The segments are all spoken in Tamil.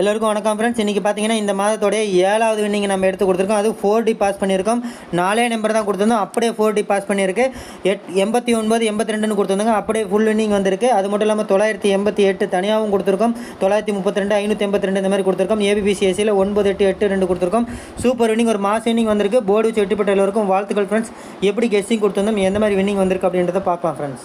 எல்லோருக்கும் வணக்கம் ஃப்ரெண்ட்ஸ் இன்றைக்கி பார்த்தீங்கன்னா இந்த மாதத்தோடைய ஏழாவது வின்னிங் நம்ம எடுத்து கொடுத்துருக்கோம். அது ஃபோர் டி பாஸ் பண்ணியிருக்கோம். நாலே நம்பர் தான் கொடுத்துருந்தோம். அப்படியே ஃபோர் டி பாஸ் பண்ணியிருக்கு. எட் எண்பத்தி ஒன்பது எண்பத்தி ரெண்டுன்னு கொடுத்துருந்தாங்க. அப்படியே ஃபுல் வின்னிங் வந்திருக்கு. அது மட்டும் இல்லாமல் தொள்ளாயிரத்தி எண்பத்தி எட்டு தனியாகவும் கொடுத்துருக்கோம். தொள்ளாயிரத்தி முப்பத்தி ரெண்டு ஐநூற்றி எண்பத்தி ரெண்டு இந்த மாதிரி கொடுத்துருக்கோம். ஏபிபிசிஎஸ்சியில் ஒன்பது எட்டு எட்டு ரெண்டு கொடுத்துருக்கோம். சூப்பர் வின்னிங் ஒரு மாஸ் வின்னிங் வந்திருக்கு. போர்டு வச்சு வெட்டிப்பட்ட எல்லோருக்கும் வாழ்த்துக்கள் ஃப்ரெண்ட்ஸ் எப்படி கெஸ்ஸிங் கொடுத்துருந்தோம்? எந்த மாதிரி வின்னிங் வந்திருக்கு அப்படின்றத பார்க்கலாம் friends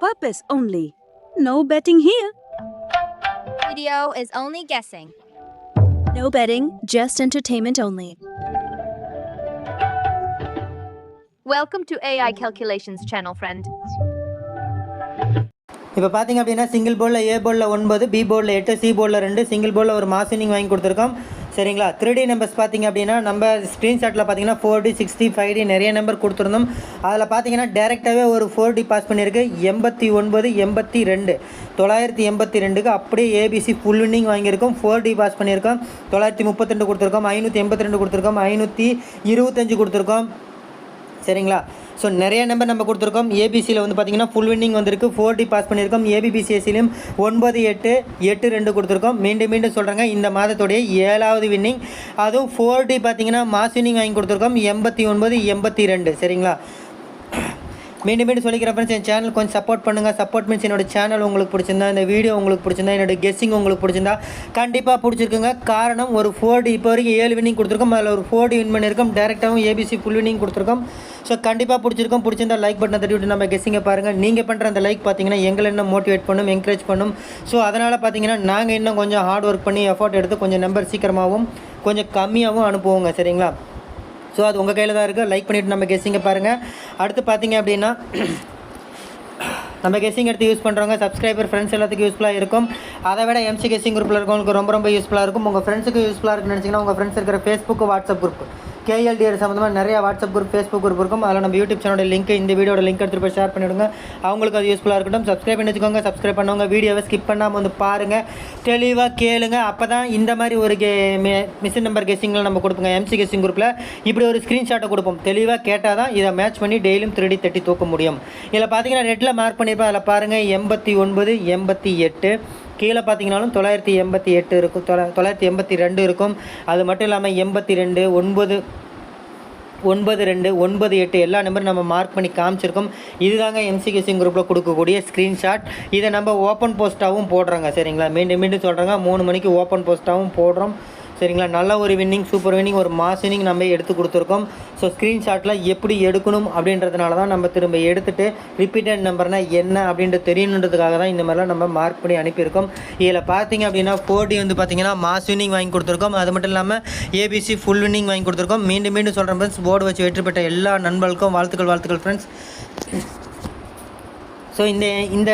Purpose only. No betting here. video is only guessing. No betting, just entertainment only. Welcome to AI Calculations channel, friend. இப்போ பார்த்தீங்க அப்படின்னா சிங்கிள் போர்டில் ஏ போர்டில் ஒன்பது பி போர்டில் எட்டு சி போர்டில் ரெண்டு சிங்கிள் போர்டில் ஒரு மாசினிங் வாங்கி கொடுத்துருக்கோம் சரிங்களா? த்ரீ டி நம்பர்ஸ் பார்த்தீங்க அப்படின்னா நம்ம ஸ்க்ரீன்ஷாட்டில் பார்த்தீங்கன்னா four D sixty five D நிறைய நம்பர் கொடுத்துருந்தோம். அதில் பார்த்தீங்கன்னா டேரெக்டாகவே ஒரு ஃபோர் டி பாஸ் பண்ணியிருக்கு. எண்பத்தி ஒன்பது எண்பத்தி ரெண்டு. தொள்ளாயிரத்தி எண்பத்தி ரெண்டுக்கு அப்படியே ஏபிசி ஃபுல் இன்னிங் வாங்கியிருக்கோம். ஃபோர் டி பாஸ் பண்ணியிருக்கோம். தொள்ளாயிரத்தி முப்பத்தி ரெண்டு கொடுத்துருக்கோம். ஐநூற்றி எண்பத்தி ரெண்டு கொடுத்துருக்கோம். ஐநூற்றி இருபத்தஞ்சு கொடுத்துருக்கோம். சரிங்களா? ஸோ நிறைய நம்பர் நம்ம கொடுத்துருக்கோம். ஏபிசியில் வந்து பார்த்தீங்கன்னா ஃபுல் வின்னிங் வந்திருக்கு. ஃபோர் டி பாஸ் பண்ணியிருக்கோம். ஏபிபிசிஎஸ்சிலையும் ஒன்பது எட்டு எட்டு ரெண்டு கொடுத்துருக்கோம். மீண்டும் மீண்டும் சொல்கிறாங்க இந்த மாதத்துடைய ஏழாவது வின்னிங் அதுவும் ஃபோர் டி பார்த்தீங்கன்னா மாஸ் வின்னிங் வாங்கி கொடுத்துருக்கோம். எண்பத்தி ஒன்பது எண்பத்தி ரெண்டு. சரிங்களா? மீண்டும் மீண்டும் சொல்லிக்கிறப்ப ஃப்ரெண்ட்ஸ் என் சேனல் கொஞ்சம் சப்போர்ட் பண்ணுங்கள் சப்போர்ட் மீன்ஸ் என்னோட சேனல் உங்களுக்கு பிடிச்சிருந்தா இந்த வீடியோ உங்களுக்கு பிடிச்சிருந்தா என்னோட கெஸ்ஸிங் உங்களுக்கு பிடிச்சிருந்தா கண்டிப்பாக பிடிச்சிருக்குங்க. காரணம் ஒரு ஃபோர்டு இப்போ வரைக்கும் ஏழு வினிங் கொடுத்துருக்கோம். அதில் ஒரு ஃபோர்டு வின் பண்ணியிருக்கோம். டேரெக்டாகவும் ஏபிசி ஃபுல் வினிங் கொடுத்துருக்கோம். ஸோ கண்டிப்பாக பிடிச்சிருக்கோம். பிடிச்சிருந்தா லைக் பட்டனை தட்டி விட்டு நம்ம கெஸ்ஸிங்கை பாருங்கள் நீங்கள் பண்ணுற அந்த லைக் பார்த்தீங்கன்னா எங்களை இன்னும் மோட்டிவேட் பண்ணும் என்கரேஜ் பண்ணும். ஸோ அதனால் பார்த்தீங்கன்னா நாங்கள் இன்னும் கொஞ்சம் ஹார்ட் ஒர்க் பண்ணி எஃபோர்ட் எடுத்து கொஞ்சம் நம்பர் சீக்கிரமாகவும் கொஞ்சம் கம்மியாகவும் அனுப்புவோங்க. சரிங்களா? ஸோ அது உங்கள் கையில் தான் இருக்குது லைக் பண்ணிவிட்டு நம்ம கெஸ்ஸிங்கை பாருங்கள் அடுத்து பார்த்தீங்க அப்படின்னா நம்ம கெஸ்ஸிங் எடுத்து யூஸ் பண்ணுறவங்க சப்ஸ்கிரைபர் ஃப்ரெண்ட்ஸ் எல்லாத்துக்கும் யூஸ்ஃபுல்லாக இருக்கும். அதை விட எம்சி கெஸ்ஸிங் குரூப்பில் இருக்கவங்களுக்கு ரொம்ப ரொம்ப யூஸ்ஃபுல்லாக இருக்கும். உங்கள் ஃப்ரெண்ட்ஸுக்கு யூஸ்ஃபுல்லாக இருக்குன்னு நினச்சிங்கன்னா உங்கள் ஃப்ரெண்ட்ஸ் இருக்கிற ஃபேஸ்புக் வாட்ஸ்அப் குரூப் கேஎல்டிஆர் சம்மந்தமாக நிறைய வாட்ஸ்அப் குரூப் ஃபேஸ்புக் குரூப் இருக்கும். அதில் நம்ம யூடியூப் சேனலோட லிங்க் இந்த வீடியோட லிங்க் எடுத்துகிட்டு போய் ஷேர் பண்ணிவிடுங்க அவங்களுக்கு அது யூஸ்ஃபுல்லாக இருக்கட்டும். சப்ஸ்கிரைப் பண்ணி வச்சுக்கோங்க. சப்ஸ்கிரைப் பண்ணவங்க வீடியோவை ஸ்கிப் பண்ணாமல் வந்து பாருங்கள் தெளிவாக கேளுங்க. அப்போ தான் இந்த மாதிரி ஒரு கே மிஷின் நம்பர் கெஸ்ஸிங்கில் நம்ம கொடுப்போங்க. எம்சி கெஸ்ஸிங் குரூப்பில் இப்படி ஒரு ஸ்க்ரீன்ஷாட்டை கொடுப்போம். தெளிவாக கேட்டால் தான் இதை மேட்ச் பண்ணி டெய்லியும் திருடி தட்டி தூக்க முடியும். இதில் பார்த்தீங்கன்னா ரெட்டில் மார்க் பண்ணியிருப்பேன். அதில் பாருங்கள் எண்பத்தி ஒன்பது எண்பத்தி எட்டு கீழே பார்த்தீங்கனாலும் தொள்ளாயிரத்தி எண்பத்தி எட்டு இருக்கும். தொள்ள தொள்ளாயிரத்தி எண்பத்தி ரெண்டு இருக்கும். அது மட்டும் இல்லாமல் எண்பத்தி ரெண்டு ஒன்பது ஒன்பது ரெண்டு ஒன்பது எட்டு எல்லா நம்பரும் நம்ம மார்க் பண்ணி காமிச்சிருக்கோம். இதுதாங்க எம்சிகேசிங் குரூப்பில் கொடுக்கக்கூடிய ஸ்க்ரீன்ஷாட் இதை நம்ம ஓப்பன் போஸ்ட்டாகவும் போடுறோங்க. சரிங்களா? மீண்டும் மீண்டும் சொல்கிறேங்க மூணு மணிக்கு ஓப்பன் போஸ்ட்டாகவும் போடுறோம். சரிங்களா? நல்ல ஒரு வின்னிங் சூப்பர் வின்னிங் ஒரு மாஸ் வின்னிங் நம்ம எடுத்து கொடுத்துருக்கோம். ஸோ ஸ்க்ரீன்ஷாட்டில் எப்படி எடுக்கணும் அப்படின்றதுனால தான் நம்ம திரும்ப எடுத்துகிட்டு ரிப்பீட்டட் நம்பர்னால் என்ன அப்படின்ட்டு தெரியணுன்றதுக்காக தான் இந்த மாதிரிலாம் நம்ம மார்க் பண்ணி அனுப்பியிருக்கோம். இதில் பார்த்தீங்க அப்படின்னா ஃபோர்டி வந்து பார்த்தீங்கன்னா மாஸ் வின்னிங் வாங்கி கொடுத்துருக்கோம். அது மட்டும் இல்லாமல் ஏபிசி ஃபுல் வின்னிங் வாங்கி கொடுத்துருக்கோம். மீண்டும் மீண்டும் சொல்கிறேன் ஃப்ரெண்ட்ஸ் போர்டு வச்சு வெற்றி பெற்ற எல்லா நண்பர்களுக்கும் வாழ்த்துக்கள் வாழ்த்துக்கள் ஃப்ரெண்ட்ஸ் ஸோ இந்த இந்த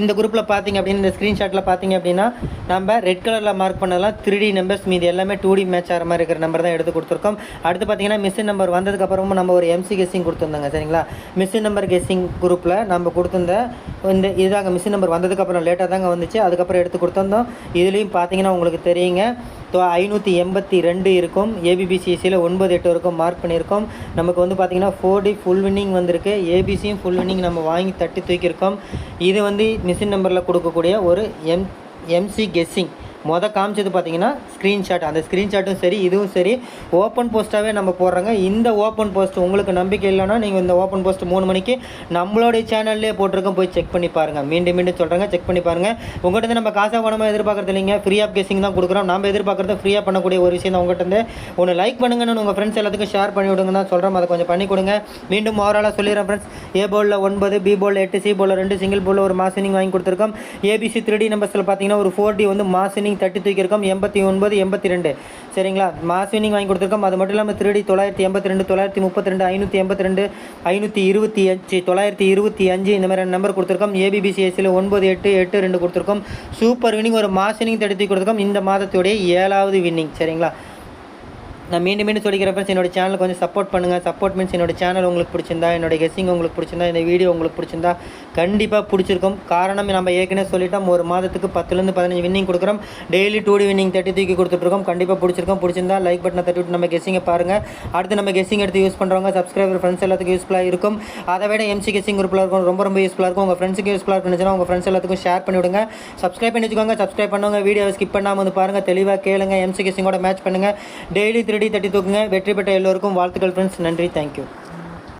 இந்த குரூப்பில் பார்த்தீங்க அப்படின்னு இந்த ஸ்க்ரீன்ஷாட்டில் பார்த்தீங்க அப்படின்னா நம்ம ரெட் கலரில் மார்க் பண்ணதெல்லாம் த்ரீ டி நம்பர்ஸ் மீது எல்லாமே டூ டி மேட்ச் ஆகிற மாதிரி இருக்கிற நம்பர் தான் எடுத்து கொடுத்துருக்கோம். அடுத்து பார்த்தீங்கன்னா மிஷின் நம்பர் வந்ததுக்கப்புறமும் நம்ம ஒரு எம்சி கெஸ்ஸிங் கொடுத்துருந்தாங்க சரிங்களா? மிஷின் நம்பர் கெஸ்ஸிங் குரூப்பில் நம்ம கொடுத்துருந்த இந்த இதுதாங்க மிஷின் நம்பர் வந்ததுக்கப்புறம் லேட்டாக தாங்க வந்துச்சு. அதுக்கப்புறம் எடுத்து கொடுத்துருந்தோம். இதுலேயும் பார்த்தீங்கன்னா உங்களுக்கு தெரியுங்க. ஐநூற்றி எண்பத்தி ரெண்டு இருக்கும். ஏபிபிசிஎஸ்சியில் ஒன்பது எட்டு வரைக்கும் மார்க் பண்ணியிருக்கோம். நமக்கு வந்து பார்த்திங்கன்னா ஃபோர் டி ஃபுல் வின்னிங் வந்திருக்கு. ஏபிசியும் ஃபுல் வின்னிங் நம்ம வாங்கி தட்டி தூக்கியிருக்கோம். இது வந்து மிஷின் நம்பரில் கொடுக்கக்கூடிய ஒரு எம் எம்சி கெஸ்ஸிங் மொதல் காமிச்சது பார்த்தீங்கன்னா ஸ்க்ரீன்ஷாட் அந்த ஸ்க்ரீன்ஷாட்டும் சரி இதுவும் சரி. ஓப்பன் போஸ்ட்டாகவே நம்ம போடுறோங்க. இந்த ஓப்பன் போஸ்ட் உங்களுக்கு நம்பிக்கை இல்லைன்னா நீங்கள் இந்த ஓப்பன் போஸ்ட் மூணு மணிக்கு நம்மளுடைய சேனல்லே போட்டிருக்கோம். போய் செக் பண்ணி பாருங்கள் மீண்டும் மீண்டும் சொல்கிறாங்க செக் பண்ணி பாருங்கள் உங்கள்கிட்ட இருந்து நம்ம காசாக பணமாக எதிர்பார்க்கறது இல்லைங்க. ஃப்ரீ ஆஃப் கெஸிங் தான் கொடுக்குறோம். நம்ம எதிர்பார்க்குறது ஃப்ரீயாக பண்ணக்கூடிய ஒரு விஷயம் தான் உங்கள்கிட்ட ஒன்று லைக் பண்ணுங்கன்னு உங்கள் ஃப்ரெண்ட்ஸ் எல்லாத்துக்கும் ஷேர் பண்ணி விடுங்க தான் சொல்கிறோம் அதை கொஞ்சம் பண்ணி கொடுங்க. மீண்டும் ஓவராலாக சொல்லிடுறேன் ஃப்ரெண்ட்ஸ் ஏ போலில் ஒன்பது பி போலில் எட்டு சி போலில் ரெண்டு சிங்கிள் போலில் ஒரு மாசினிங் வாங்கி கொடுத்துருக்கோம். ஏபிசி த்ரீ டி நம்பர்ஸில் பார்த்தீங்கன்னா ஒரு ஃபோர் டி வந்து மாசினிங் வின்னிங் தட்டி தூக்கியிருக்கோம். எண்பத்தி ஒன்பது எண்பத்தி ரெண்டு. சரிங்களா? மாஸ் வின்னிங் வாங்கி கொடுத்துருக்கோம். அது மட்டும் இல்லாமல் த்ரீ தொள்ளாயிரத்தி எண்பத்தி ரெண்டு தொள்ளாயிரத்தி முப்பத்தி ரெண்டு ஐநூற்றி எண்பத்தி ரெண்டு ஐநூற்றி இருபத்தி அஞ்சு தொள்ளாயிரத்தி இருபத்தி அஞ்சு இந்த மாதிரி நம்பர் கொடுத்துருக்கோம். ஏபிபிசிஎஸ்சியில் ஒன்பது எட்டு எட்டு ரெண்டு கொடுத்துருக்கோம். சூப்பர் வின்னிங் ஒரு மாஸ் வின்னிங் தட்டி தூக்கி கொடுத்துருக்கோம். இந்த மாதத்துடைய ஏழாவது வின்னிங் சரிங்களா? நான் மீண்டும் மீண்டும் சொல்லிக்கிறேன் ஃப்ரெண்ட்ஸ் என்னோட சேனல் கொஞ்சம் சப்போர்ட் பண்ணுங்கள் சப்போர்ட் மீன்ஸ் என்னோட சேனல் உங்களுக்கு பிடிச்சிருந்தா என்னோட கெஸ்ஸிங் உங்களுக்கு பிடிச்சிருந்தா இந்த வீடியோ உங்களுக்கு பிடிச்சிருந்தா கண்டிப்பாக பிடிச்சிருக்கும். காரணம் நம்ம ஏற்கனவே சொல்லிட்டோம் ஒரு மாதத்துக்கு பத்துலேருந்து பதினஞ்சு வின்னிங் கொடுக்குறோம். டெய்லி டூ டி வின்னிங் தட்டி தூக்கி கொடுத்துட்ருக்கோம். கண்டிப்பாக பிடிச்சிருக்கோம். பிடிச்சிருந்தா லைக் பட்டனை தட்டி விட்டு நம்ம கெஸ்ஸிங்கை பாருங்கள் அடுத்து நம்ம கெஸ்ஸிங் எடுத்து யூஸ் பண்ணுறவங்க சப்ஸ்கிரைபர் ஃப்ரெண்ட்ஸ் எல்லாத்துக்கும் யூஸ்ஃபுல்லாக இருக்கும். அதை விட எம்சி கெஸ்ஸிங் குரூப்பில் இருக்கும் ரொம்ப ரொம்ப யூஸ்ஃபுல்லாக இருக்கும். உங்கள் ஃப்ரெண்ட்ஸுக்கு யூஸ்ஃபுல்லாக இருந்துச்சுன்னா உங்கள் ஃப்ரெண்ட்ஸ் எல்லாத்துக்கும் ஷேர் பண்ணிவிடுங்க சப்ஸ்கிரைப் பண்ணி வச்சுக்கோங்க. சப்ஸ்கிரைப் பண்ணுவாங்க வீடியோவை ஸ்கிப் பண்ணாமல் வந்து பாருங்கள் தெளிவாக கேளுங்க. எம்சி கெஸ்ஸிங்கோட மேட்ச் பண்ணுங்கள் டெய்லி த்ரீ டி தட்டி தூக்குங்க. வெற்றி பெற்ற எல்லோருக்கும் வாழ்த்துக்கள் ஃப்ரெண்ட்ஸ் நன்றி. தேங்க்யூ